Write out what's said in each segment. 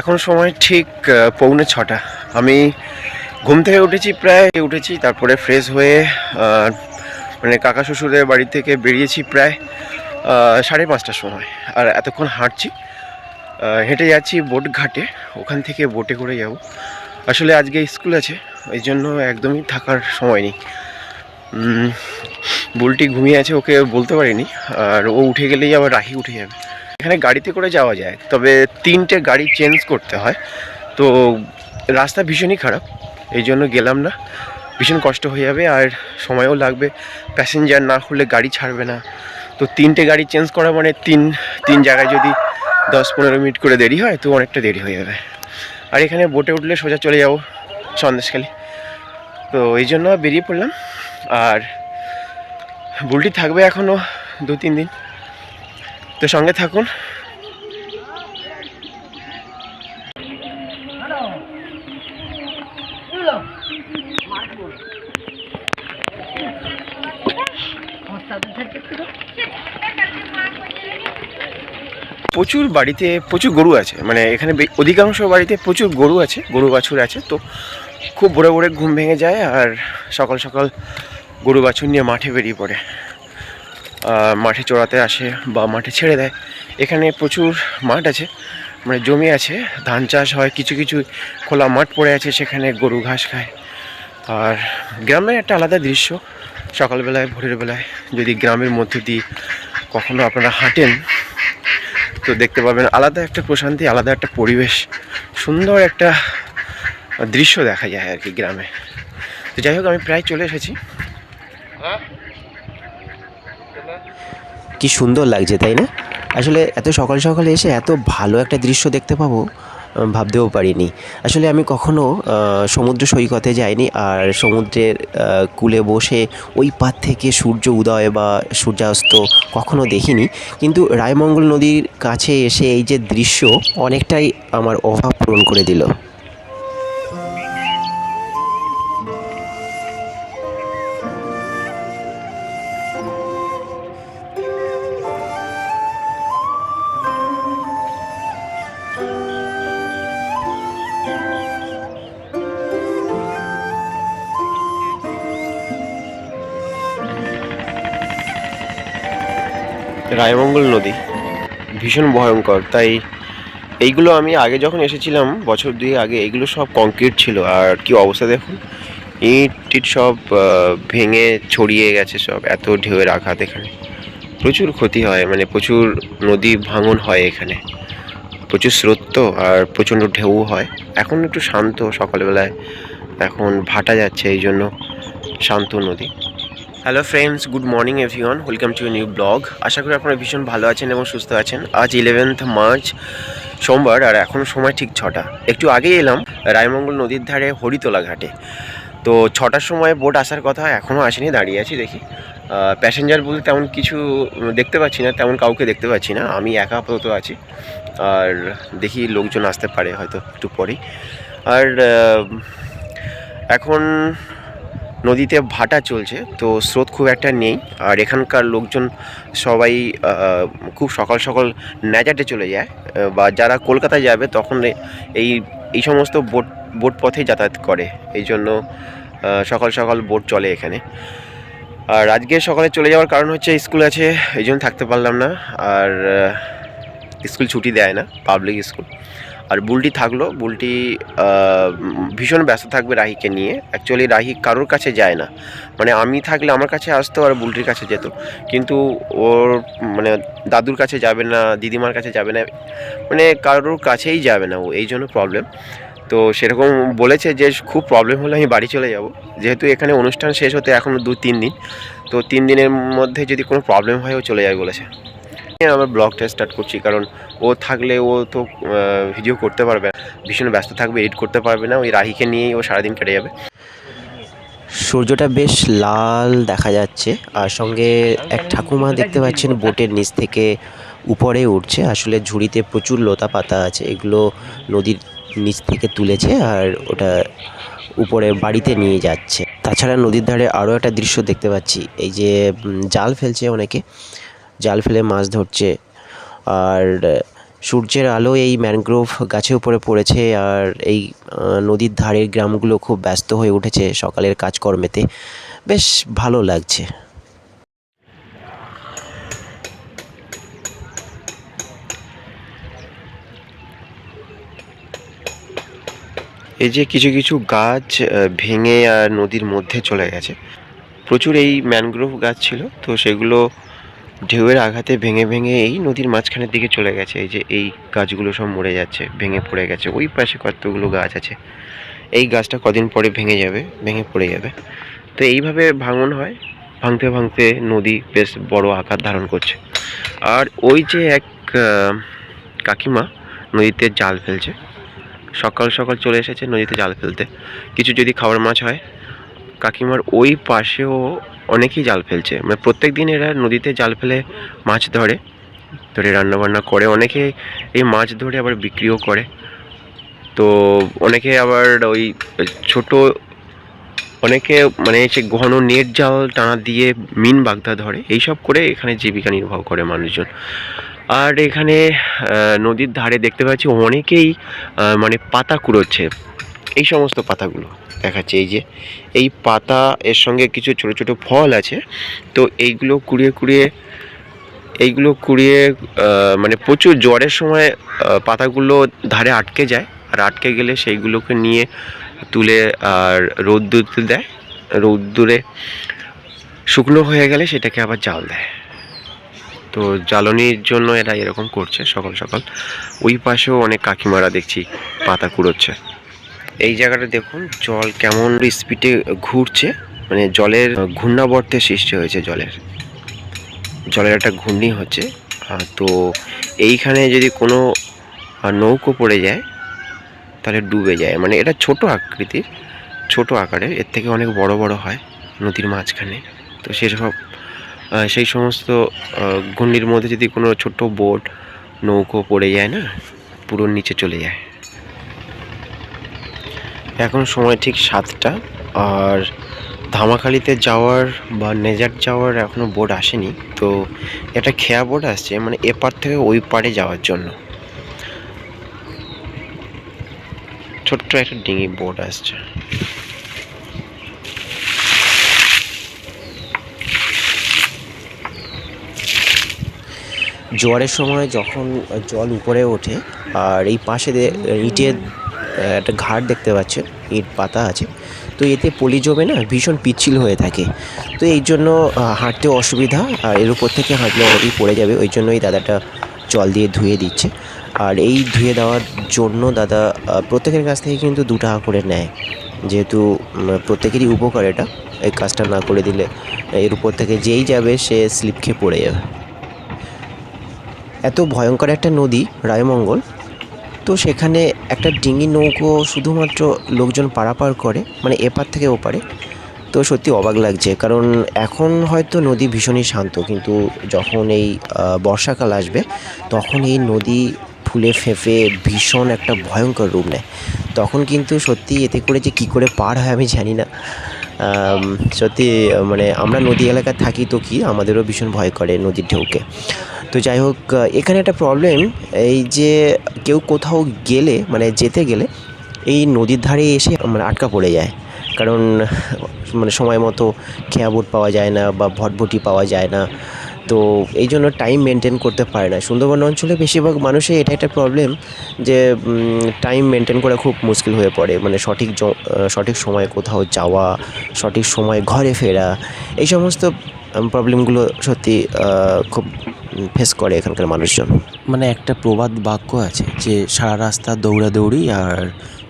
এখন সময় ঠিক পৌনে ছটা। আমি ঘুম থেকে উঠেছি প্রায়, উঠেছি তারপরে ফ্রেশ হয়ে মানে কাকা শ্বশুরের বাড়ি থেকে বেরিয়েছি প্রায় সাড়ে পাঁচটার সময়। আর এতক্ষণ হাঁটছি হেঁটে যাচ্ছি বোট ঘাটে, ওখান থেকে বোটে করে যাব। আসলে আজকে স্কুল আছে, ওই জন্য একদমই থাকার সময় নেই। বুলটি ঘুমিয়ে আছে, ওকে বলতে পারিনি। আর ও উঠে গেলেই আবার রাহি উঠে যাবে। এখানে গাড়িতে করে যাওয়া যায়, তবে তিনটে গাড়ি চেঞ্জ করতে হয়। তো রাস্তা ভীষণই খারাপ, এই জন্য গেলাম না। ভীষণ কষ্ট হয়ে যাবে আর সময়ও লাগবে। প্যাসেঞ্জার না হলে গাড়ি ছাড়বে না। তো তিনটে গাড়ি চেঞ্জ করা মানে তিন তিন জায়গায় যদি দশ পনেরো মিনিট করে দেরি হয়, তো অনেকটা দেরি হয়ে যাবে। আর এখানে বোটে উঠলে সোজা চলে যাব, সন্দেশখালি। তো এই জন্য বেরিয়ে পড়লাম। আর বুলটি থাকবে এখনও দু তিন দিন। তো সঙ্গে থাকুন। প্রচুর বাড়িতে প্রচুর গরু আছে। মানে এখানে অধিকাংশ বাড়িতে প্রচুর গরু আছে, গরু বাছুর আছে। তো খুব ভোরে ভোরে ঘুম ভেঙে যায় আর সকাল সকাল গরু বাছুর নিয়ে মাঠে বেরিয়ে পড়ে। মাঠে চড়াতে আসে বা মাঠে ছেড়ে দেয়। এখানে প্রচুর মাঠ আছে মানে জমি আছে, ধান চাষ হয়, কিছু কিছু খোলা মাঠ পড়ে আছে, সেখানে গরু ঘাস খায়। আর গ্রামের একটা আলাদা দৃশ্য, সকালবেলায়, ভোরের বেলায়। যদি গ্রামের মধ্য দিয়ে কখনো আপনারা হাঁটেন, তো দেখতে পাবেন আলাদা একটা প্রশান্তি, আলাদা একটা পরিবেশ, সুন্দর একটা দৃশ্য দেখা যায় আর কি গ্রামে। তো যাই হোক, আমি প্রায় চলে এসেছি। কি সুন্দর লাগছে, তাই না? আসলে এত সকাল সকালে এসে এত ভালো একটা দৃশ্য দেখতে পাবো ভাবতেও পারিনি। আসলে আমি কখনো সমুদ্র সৈকতে যাইনি, আর সমুদ্রের কূলে বসে ওই পার থেকে সূর্য উদয় বা সূর্যাস্ত কখনো দেখিনি। কিন্তু রায়মঙ্গল নদীর কাছে এসে এই যে দৃশ্য অনেকটাই আমার অভাব পূরণ করে দিল। রায়মঙ্গল নদী। ভীষণ ভয়ঙ্কর। তাই এইগুলো আমি আগে যখন এসেছিলাম, বছর দুই আগে, এগুলো সব কংক্রিট ছিল। আর কি অবস্থা দেখুন? ইট টিট সব ভেঙে ছড়িয়ে গেছে সব। এত ঢেউয়ের আঘাত এখানে। প্রচুর ক্ষতি হয়। মানে প্রচুর নদী ভাঙন হয় এখানে। প্রচুর স্রোত তো, আর প্রচণ্ড ঢেউ হয়। এখন একটু শান্ত সকালবেলায়। এখন ভাটা যাচ্ছে এই জন্য শান্ত নদী। Hello friends good morning everyone welcome to new blog আশা করি আপনারা ভীষণ ভালো আছেন এবং সুস্থ আছেন। আজ ইলেভেন্থ মার্চ সোমবার আর এখন সময় ঠিক ছটা। একটু আগেই এলাম রায়মঙ্গল নদীর ধারে হরিতলা ঘাটে। তো ছটার সময় বোট আসার কথা এখনও আসেনি, দাঁড়িয়ে আছি দেখি। প্যাসেঞ্জার বলতে তেমন কিছু দেখতে পাচ্ছি না, তেমন কাউকে দেখতে পাচ্ছি না। আমি একা আপাতত আছি। আর দেখি লোকজন আসতে পারে হয়তো একটু পরেই। আর এখন নদীতে ভাটা চলছে, তো স্রোত খুব একটা নেই। আর এখানকার লোকজন সবাই খুব সকাল সকাল ন্যাজাটে চলে যায় বা যারা কলকাতায় যাবে তখন এই এই সমস্ত বোট বোট পথে যাতায়াত করে। এই জন্য সকাল সকাল বোট চলে এখানে। আর আজকে সকালে চলে যাওয়ার কারণ হচ্ছে স্কুল আছে, এই জন্য থাকতে পারলাম না। আর স্কুল ছুটি দেয় না পাবলিক স্কুল। আর বুলটি থাকল, বুলটি ভীষণ ব্যস্ত থাকবে রাহিকে নিয়ে। অ্যাকচুয়ালি রাহি কারোর কাছে যায় না। মানে আমি থাকলে আমার কাছে আসতো আর বুলটির কাছে যেত। কিন্তু ওর মানে দাদুর কাছে যাবে না, দিদিমার কাছে যাবে না মানে কারোর কাছেই যাবে না ও। এই জন্য প্রবলেম তো সেরকম বলেছে যে, খুব প্রবলেম হলে আমি বাড়ি চলে যাব। যেহেতু এখানে অনুষ্ঠান শেষ হতে এখনও দু তিন দিন। তো তিন দিনের মধ্যে যদি কোনো প্রবলেম হয়, ও চলে যায় বলেছে। আমার ব্লগটা স্টার্ট করছি, কারণ ও থাকলে ও তো ভিডিও করতে পারবে। ভীষণ ব্যস্ত থাকবে, এডিট করতে পারবে না, ওই রাহিকে নিয়েই ও সারাদিন কেটে যাবে সূর্যটা বেশ লাল দেখা যাচ্ছে, আর সঙ্গে এক ঠাকুমা দেখতে পাচ্ছেন বোটের নিচ থেকে উপরে উঠছে, আসলে ঝুড়িতে প্রচুর লতা পাতা আছে, এগুলো নদীর নিচ থেকে তুলেছে, আর ওটা উপরে বাড়িতে নিয়ে যাচ্ছে তাছাড়া নদীর ধারে আরও একটা দৃশ্য দেখতে পাচ্ছি, এই যে জাল ফেলছে অনেকে জাল ফেলে মাছ ধরছে। আর সূর্যের আলো এই ম্যানগ্রোভ গাছের উপরে পড়েছে আর এই নদীর ধারের গ্রামগুলো খুব ব্যস্ত হয়ে উঠেছে সকালের কাজকর্মেতে। বেশ ভালো লাগছে। এই যে কিছু কিছু গাছ ভেঙে আর নদীর মধ্যে চলে গেছে। প্রচুর এই ম্যানগ্রোভ গাছ ছিল, তো সেগুলো ঢেউয়ের আঘাতে ভেঙে ভেঙে এই নদীর মাঝখানের দিকে চলে গেছে। এই যে এই গাছগুলো সব মরে যাচ্ছে, ভেঙে পড়ে গেছে। ওই পাশে কতগুলো গাছ আছে? এই গাছটা কদিন পরে ভেঙে যাবে, ভেঙে পড়ে যাবে। তো এইভাবে ভাঙন হয়। ভাঙতে ভাঙতে নদী বেশ বড় আকার ধারণ করছে। আর ওই যে এক কাকিমা নদীতে জাল ফেলছে। সকাল সকাল চলে এসেছে নদীতে জাল ফেলতে। কিছু যদি খাবার মাছ হয় কাকিমার ওই পাশেও অনেকেই জাল ফেলছে। মানে প্রত্যেক দিন এরা নদীতে জাল ফেলে মাছ ধরে ধরে রান্নাবান্না করে। অনেকে এই মাছ ধরে আবার বিক্রিও করে। তো অনেকে আবার ওই ছোট, অনেকে মানে সে ঘন নেট জাল টানা দিয়ে মিন বাগদা ধরে। এইসব করে এখানে জীবিকা নির্বাহ করে মানুষজন। আর এখানে নদীর ধারে দেখতে পাচ্ছি অনেকেই মানে পাতা কুড়োচ্ছে। এই সমস্ত পাতাগুলো দেখাচ্ছে। এই যে, এই পাতা এর সঙ্গে কিছু ছোট ছোট ফল আছে। তো এইগুলো কুড়িয়ে কুড়িয়ে, এইগুলো কুড়িয়ে মানে প্রচুর জ্বরের সময় পাতাগুলো ধারে আটকে যায়। আর আটকে গেলে সেইগুলোকে নিয়ে তুলে আর রোদ্দুরতে দেয়। রোদ্দুরে শুকনো হয়ে গেলে সেটাকে আবার জাল দেয়। তো জ্বালানির জন্য এরা এরকম করছে সকাল সকাল। ওই পাশেও অনেক কাকিমারা দেখছি পাতা কুড়োচ্ছে। এই জায়গাটা দেখুন, জল কেমন স্পিডে ঘুরছে মানে জলের ঘূর্ণাবর্তের সৃষ্টি হয়েছে জলের। জলের একটা ঘূর্ণি হচ্ছে তো এইখানে যদি কোনো নৌকো পড়ে যায়, তাহলে ডুবে যায়। মানে এটা ছোট আকৃতির, ছোট আকারের, এর থেকে অনেক বড় বড় হয় নদীর মাঝখানে। তো সেসব সেই সমস্ত ঘূর্ণির মধ্যে যদি কোনো ছোট বোট, নৌকো পড়ে যায় না, পুরো নিচে চলে যায়। এখন সময় ঠিক সাতটা, আর ধামাখালিতে যাওয়ার বা নেজার যাওয়ার এখনও বোট আসেনি। তো একটা খেয়া বোট আসছে মানে এপার থেকে ওই পারে যাওয়ার জন্য। ছোট্ট একটা ডিঙি বোট আসছে। জোয়ারের সময় যখন জল উপরে ওঠে, আর এই পাশে ইটের একটা ঘাট দেখতে পাচ্ছেন, ইট পাতা আছে। তো এতে পলি জমে না ভীষণ পিচ্ছিল হয়ে থাকে। তো এই জন্য হাঁটতে অসুবিধা, আর এর উপর থেকে হাঁটলে অনেকই পড়ে যাবে, ওই জন্য এই দাদাটা জল দিয়ে ধুয়ে দিচ্ছে। আর এই ধুয়ে দেওয়ার জন্য দাদা প্রত্যেকের কাছ থেকে কিন্তু দু টাকা করে নেয়। যেহেতু প্রত্যেকেরই উপকার এটা, এই কাজটা না করে দিলে এর উপর থেকে যেই যাবে, সে স্লিপ খেয়ে পড়ে যাবে। এত ভয়ঙ্কর একটা নদী, রায়মঙ্গল তো সেখানে একটা ডিঙি নৌকো শুধুমাত্র লোকজন পারাপার করে মানে এপার থেকে ওপারে। তো সত্যি অবাক লাগছে, কারণ এখন হয়তো নদী ভীষণই শান্ত, কিন্তু যখন এই বর্ষাকাল আসবে, তখন এই নদী ফুলে ফেঁপে ভীষণ একটা ভয়ঙ্কর রূপ নেয়। তখন কিন্তু সত্যি এতে করে যে কী করে পার হয় আমি জানি না। সত্যি মানে আমরা নদী এলাকায় থাকি তো কি, আমাদেরও ভীষণ ভয় করে নদীর ঢেউকে। তো যাই হোক এখানে একটা প্রবলেম এই যে কেউ কোথাও গেলে মানে যেতে গেলে, এই নদীর ধারে এসে মানে আটকা পড়ে যায়। কারণ মানে সময় মতো খেয়া বোট পাওয়া যায় না বা ভটভটি পাওয়া যায় না। তো এই জন্য টাইম মেনটেন করতে পারে না। সুন্দরবন অঞ্চলে বেশিরভাগ মানুষের এটা একটা প্রবলেম যে টাইম মেনটেন করা খুব মুশকিল হয়ে পড়ে। মানে সঠিক সঠিক সময়ে কোথাও যাওয়া, সঠিক সময়ে ঘরে ফেরা, এই সমস্ত প্রবলেমগুলো সত্যি খুব ফেস করে এখানকার মানুষজন। মানে একটা প্রবাদ বাক্য আছে যে সারা রাস্তা দৌড়াদৌড়ি আর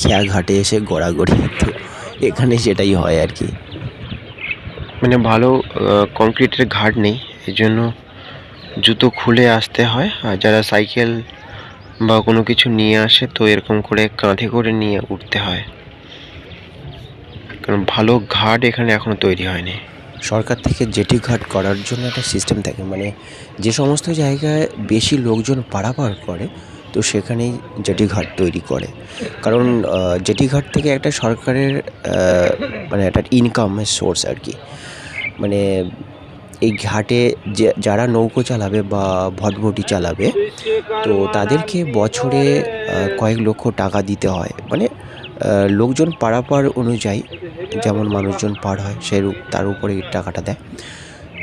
খেয়া ঘাটে এসে গড়াগড়ি। তো এখানে সেটাই হয় আর কি। মানে ভালো কংক্রিটের ঘাট নেই এই জন্য জুতো খুলে আসতে হয় আর যারা সাইকেল বা কোনো কিছু নিয়ে আসে তো এরকম করে কাঁধে করে নিয়ে উঠতে হয়। কারণ ভালো ঘাট এখানে এখনও তৈরি হয়নি। সরকার থেকে জেটি ঘাট করার জন্য একটা সিস্টেম থাকে। মানে যে সমস্ত জায়গায় বেশি লোকজন পারাপার করে, তো সেখানেই জেটি ঘাট তৈরি করে। কারণ জেটি ঘাট থেকে একটা সরকারের মানে একটা ইনকামের সোর্স আর কি। মানে এই ঘাটে যে, যারা নৌকো চালাবে বা ভটভটি চালাবে, তো তাদেরকে বছরে কয়েক লক্ষ টাকা দিতে হয়। মানে লোকজন পারাপার অনুযায়ী যেমন মানুষজন পার হয় সেই রূপ- তার উপরে টাকাটা দেয়।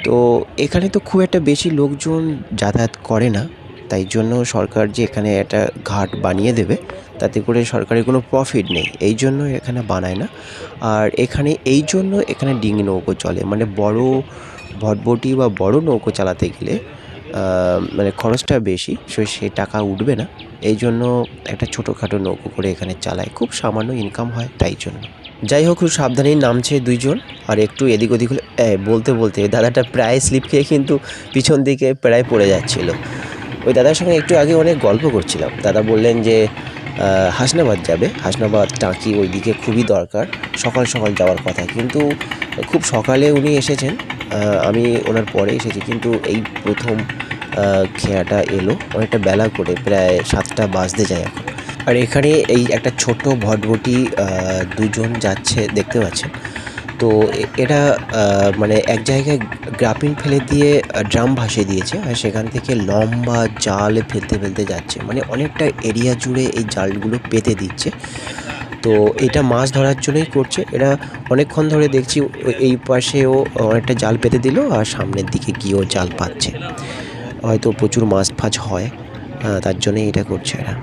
তো এখানে তো খুব একটা বেশি লোকজন যাতায়াত করে না, তাই জন্য সরকার যে এখানে একটা ঘাট বানিয়ে দেবে, তাতে করে সরকারের কোনো প্রফিট নেই, এই জন্য এখানে বানায় না। আর এখানে এই জন্য এখানে ডিঙি নৌকো চলে মানে বড় ভটভটি বা বড় নৌকো চালাতে গেলে মানে খরচটা বেশি, সো, সে টাকা উঠবে না। এই জন্য একটা ছোটোখাটো নৌকো করে এখানে চালায়। খুব সামান্য ইনকাম হয় তাই জন্য। যাই হোক, খুব সাবধানেই নামছে দুইজন। আর একটু এদিক ওদিক বলতে বলতে দাদাটা প্রায় স্লিপ খেয়ে কিন্তু পিছন দিকে প্রায় পড়ে যাচ্ছিল। ওই দাদার সঙ্গে একটু আগে অনেক গল্প করছিলাম। দাদা বললেন যে হাসনাবাদ যাবে। হাসনাবাদ, টাঁকি ওই দিকে খুবই দরকার। সকাল সকাল যাওয়ার কথা। কিন্তু খুব সকালে উনি এসেছেন। আমি ওনার পরে এসেছি, কিন্তু এই প্রথম খেয়াটা এলো। অনেকটা বেলা করে, প্রায় সাতটা বাজতে যায় এখন। আর এখানে এই একটা ছোট ভটভটি দুজন যাচ্ছে, দেখতে পাচ্ছেন। তো এটা মানে এক জায়গায় গ্রাপিন ফেলে দিয়ে ড্রাম ভাসিয়ে দিয়েছে, আর সেখান থেকে লম্বা জাল ফেলতে ফেলতে যাচ্ছে। মানে অনেকটা এরিয়া জুড়ে এই জালগুলো পেতে দিচ্ছে। তো এটা মাছ ধরার জন্যই করছে। এরা অনেকক্ষণ ধরে দেখছি এই পাশেও অনেকটা জাল পেতে দিল আর সামনের দিকে গিয়েও জাল পাচ্ছে। হয়তো প্রচুর মাছ ফাছ হয় তার জন্যই এটা করছে এরা।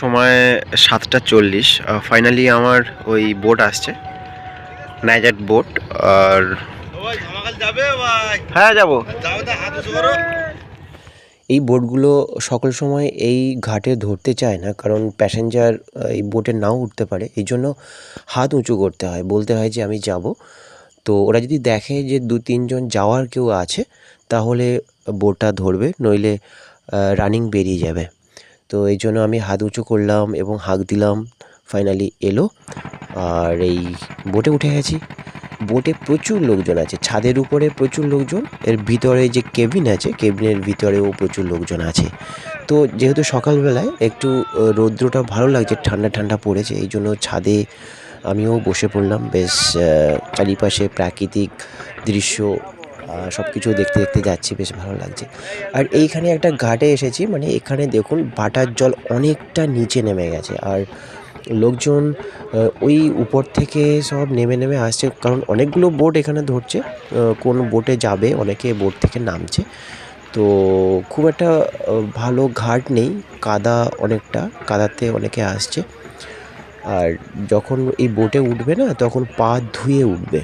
সময় সাতটা চল্লিশ। ফাইনালি আমার ওই বোট আসছে নাইজাট বোট আর হ্যাঁ যাব। এই বোটগুলো সকল সময় এই ঘাটে ধরতে চায় না, কারণ প্যাসেঞ্জার এই বোটে নাও উঠতে পারে। এই জন্য হাত উঁচু করতে হয়, বলতে হয় যে আমি যাব। তো ওরা যদি দেখে যে দু তিনজন যাওয়ার কেউ আছে, তাহলে বোটটা ধরবে, নইলে রানিং বেরিয়ে যাবে। তো এই জন্য আমি হাত উঁচু করলাম এবং হাঁক দিলাম। ফাইনালি এলো। আর এই বোটে উঠে গেছি। বোটে প্রচুর লোকজন আছে। ছাদের উপরে প্রচুর লোকজন। এর ভিতরে যে কেবিন আছে, কেবিনের ভিতরেও প্রচুর লোকজন আছে। তো যেহেতু সকালবেলায় একটু রৌদ্রটা ভালো লাগছে, ঠান্ডা ঠান্ডা পড়েছে, এই জন্য ছাদে আমিও বসে পড়লাম। বেশ চারিপাশে প্রাকৃতিক দৃশ্য সব কিছু দেখতে দেখতে যাচ্ছি, বেশ ভালো লাগছে। আর এইখানে একটা ঘাটে এসেছি মানে এখানে দেখুন বাটার জল অনেকটা নিচে নেমে গেছে। আর লোকজন ওই উপর থেকে সব নেমে নেমে আসছে, কারণ অনেকগুলো বোট এখানে ধরছে কোন বোটে যাবে, অনেকে বোট থেকে নামছে। তো খুব একটা ভালো ঘাট নেই, কাদা অনেকটা, কাদাতে অনেকে আসছে। আর যখন এই বোটে উঠবে না, তখন পা ধুয়ে উঠবে।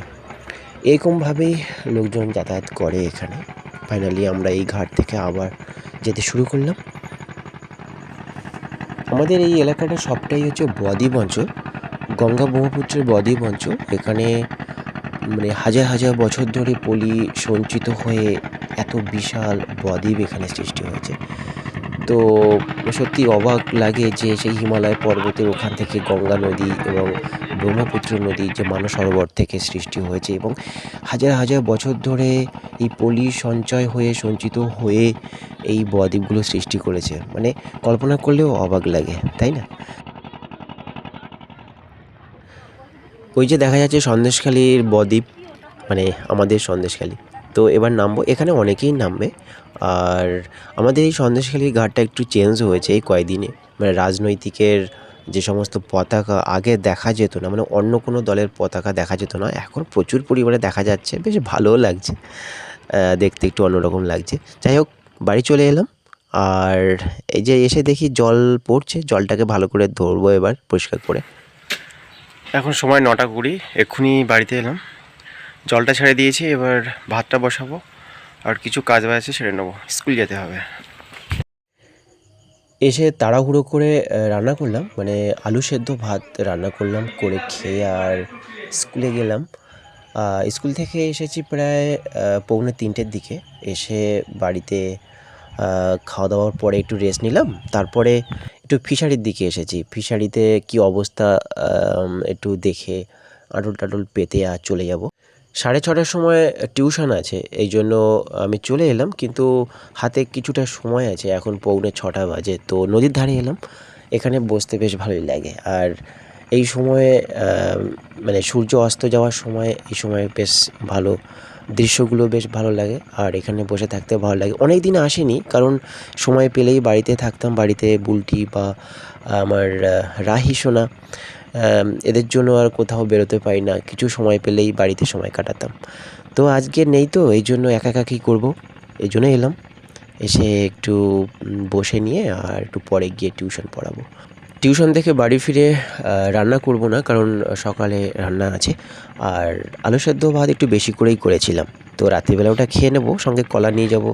এরকমভাবেই লোকজন যাতায়াত করে এখানে। ফাইনালি আমরা এই ঘাট থেকে আবার যেতে শুরু করলাম। আমাদের এই এলাকাটা সবটাই হচ্ছে বদ্বীপ অঞ্চল। গঙ্গা ব্রহ্মপুত্রের বদ্বীপ অঞ্চল। এখানে মানে হাজার হাজার বছর ধরে পলি সঞ্চিত হয়ে এত বিশাল বদ্বীপ এখানে সৃষ্টি হয়েছে। তো সত্যি অবাক লাগে যে সেই হিমালয় পর্বতের ওখান থেকে গঙ্গা নদী এবং ব্রহ্মপুত্র নদী যে মানস সরোবর থেকে সৃষ্টি হয়েছে এবং হাজার হাজার বছর ধরে এই পলি সঞ্চয় হয়ে, সঞ্চিত হয়ে এই বদ্বীপগুলো সৃষ্টি করেছে। মানে কল্পনা করলেও অবাক লাগে, তাই না? ওই যে দেখা যাচ্ছে সন্দেশখালীর বদ্বীপ মানে আমাদের সন্দেশখালী। তো এবার নামবো, এখানে অনেকেই নামবে। আর আমাদের এই সন্দেশখালীর ঘাটটা একটু চেঞ্জ হয়েছে এই কয়দিনে। মানে রাজনৈতিকের যে সমস্ত পতাকা আগে দেখা যেত না মানে অন্য কোনো দলের পতাকা দেখা যেত না, এখন প্রচুর পরিমাণে দেখা যাচ্ছে, বেশ ভালোও লাগছে দেখতে একটু অন্যরকম লাগছে। যাই হোক, বাড়ি চলে এলাম, আর এই যে এসে দেখি জল পড়ছে, জলটাকে ভালো করে ধরবো এবার পরিষ্কার করে। এখন সময় নটা কুড়ি, এক্ষুনি বাড়িতে এলাম। জলটা ছেড়ে দিয়েছি, এবার ভাতটা বসাবো, আর কিছু কাজ বাজ আছে সেরে নেব, স্কুল যেতে হবে। এসে তাড়াহুড়ো করে রান্না করলাম। মানে আলু সেদ্ধ ভাত রান্না করলাম, করে খেয়ে আর স্কুলে গেলাম। স্কুল থেকে এসেছি প্রায় পৌনে তিনটের দিকে। এসে বাড়িতে খাওয়া দাওয়ার পরে একটু রেস্ট নিলাম। তারপরে একটু ফিশারির দিকে এসেছি। ফিশারিতে কি অবস্থা একটু দেখে আটল টাটল পেতে আর চলে যাব। সাড়ে ছটার সময় টিউশন আছে, এই জন্য আমি চলে এলাম, কিন্তু হাতে কিছুটা সময় আছে, এখন পৌনে ছটা বাজে, তো নদীর ধারে এলাম, এখানে বসতে বেশ ভালোই লাগে। আর এই সময়ে মানে সূর্য অস্ত যাওয়ার সময়, এই সময় বেশ ভালো, দৃশ্যগুলো বেশ ভালো লাগে, আর এখানে বসে থাকতে ভালো লাগে। অনেক দিন আসিনি, কারণ সময় পেলেই বাড়িতে থাকতাম, বাড়িতে বুলটি বা আমার রাহি সোনা এদের জন্য আর কোথাও বেরোতে পারি না। কিছু সময় পেলেই বাড়িতে সময় কাটাতাম। তো আজকে নেই তো, এই জন্য একা একা কী করব? এই জন্য এলাম। এসে একটু বসে নিয়ে আর একটু পরে গিয়ে টিউশন পড়াবো। টিউশন থেকে বাড়ি ফিরে রান্না করব না, কারণ সকালে রান্না আছে। আর আলু সেদ্ধ ভাত একটু বেশি করেই করেছিলাম। তো রাত্রিবেলা ওটা খেয়ে নেব, সঙ্গে কলা নিয়ে যাব।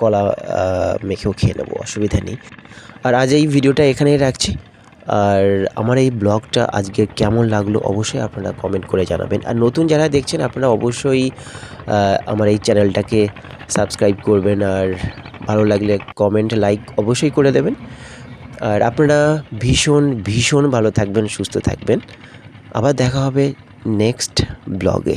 কলা মেখেও খেয়ে নেব, অসুবিধা নেই। আর আজ এই ভিডিওটা এখানেই রাখছি। আর আমার এই ব্লগটা আজকে কেমন লাগল অবশ্যই আপনারা কমেন্ট করে জানাবেন। আর নতুন যারা দেখছেন, আপনারা অবশ্যই আমার এই চ্যানেলটাকে সাবস্ক্রাইব করবেন আর ভালো লাগলে কমেন্ট লাইক অবশ্যই করে দেবেন। আর আপনারা ভীষণ ভীষণ ভালো থাকবেন, সুস্থ থাকবেন। আবার দেখা হবে নেক্সট ব্লগে